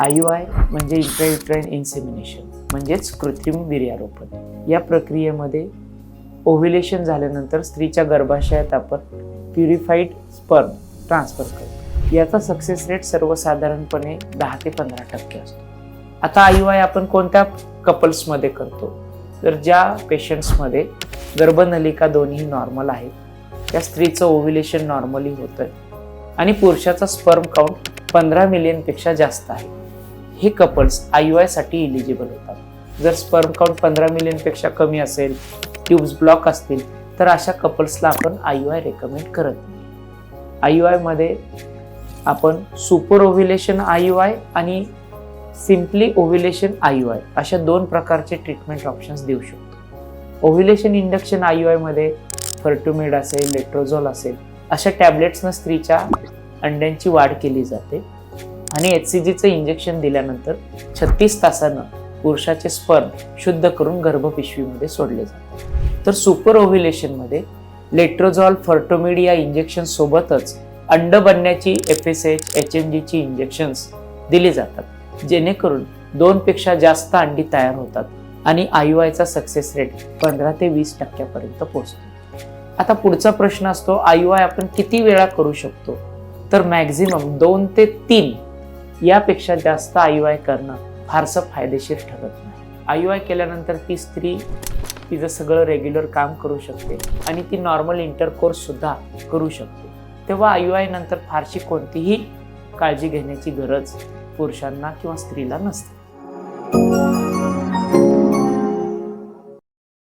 I U I म्हणजे इंट्रायुट्राईन insemination म्हणजेच कृत्रिम वीर्यारोपण या प्रक्रियेमध्ये ओव्ह्युलेशन झाल्यानंतर स्त्रीच्या गर्भाशयात आपण प्युरिफाईड स्पर्म ट्रान्सफर करतो. याचा सक्सेस रेट सर्वसाधारणपणे दहा ते पंधरा टक्के असतो. आता आय आय आपण कोणत्या कपल्समध्ये करतो? तर ज्या पेशंट्समध्ये गर्भनलिका दोन्ही नॉर्मल आहेत त्या स्त्रीचं ओव्ह्युलेशन नॉर्मली होतं आणि पुरुषाचा स्पर्म काउंट पंधरा मिलियनपेक्षा जास्त आहे. हे कपल्स आय यू आयसाठी इलिजिबल होतात. जर स्पर्म काउंट पंधरा मिलियनपेक्षा कमी असेल ट्यूब्स ब्लॉक असतील तर अशा कपल्सला आपण आय यू आय रेकमेंड करत नाही. आय यू आयमध्ये आपण super ovulation I U I आणि simply ovulation I U I अशा दोन प्रकारचे ट्रीटमेंट ऑप्शन्स देऊ शकतो. ओव्ह्युलेशन इंडक्शन आय यू आयमध्ये फर्टुमेड असेल लेट्रोझॉल असेल अशा टॅबलेट्सनं स्त्रीच्या अंड्यांची वाढ केली जाते. आणि एच सी जीचं इंजेक्शन दिल्यानंतर छत्तीस तासानं पुरुषाचे स्पर्म शुद्ध करून गर्भपिशवीमध्ये सोडले जाते तर सुपर ओव्ह्युलेशनमध्ये लेट्रोझॉल फर्टोमिड या इंजेक्शन सोबतच अंड बनण्याची F S H H M जीची इंजेक्शन्स दिली जातात जेणेकरून दोनपेक्षा जास्त अंडी तयार होतात आणि आय आयचा सक्सेस रेट पंधरा ते वीस टक्क्यापर्यंत पोहोचतो. आता पुढचा प्रश्न असतो आय आय आपण किती वेळा करू शकतो? तर मॅक्झिमम दोन ते तीन यापेक्षा जास्त आय वाय करणं फारसं फायदेशीर ठरत नाही. आय वाय केल्यानंतर ती स्त्री तिचं सगळं रेग्युलर काम करू शकते आणि ती नॉर्मल इंटरकोर्ससुद्धा करू शकते. तेव्हा आय वाय नंतर फारशी कोणतीही काळजी घेण्याची गरज पुरुषांना किंवा स्त्रीला नसते.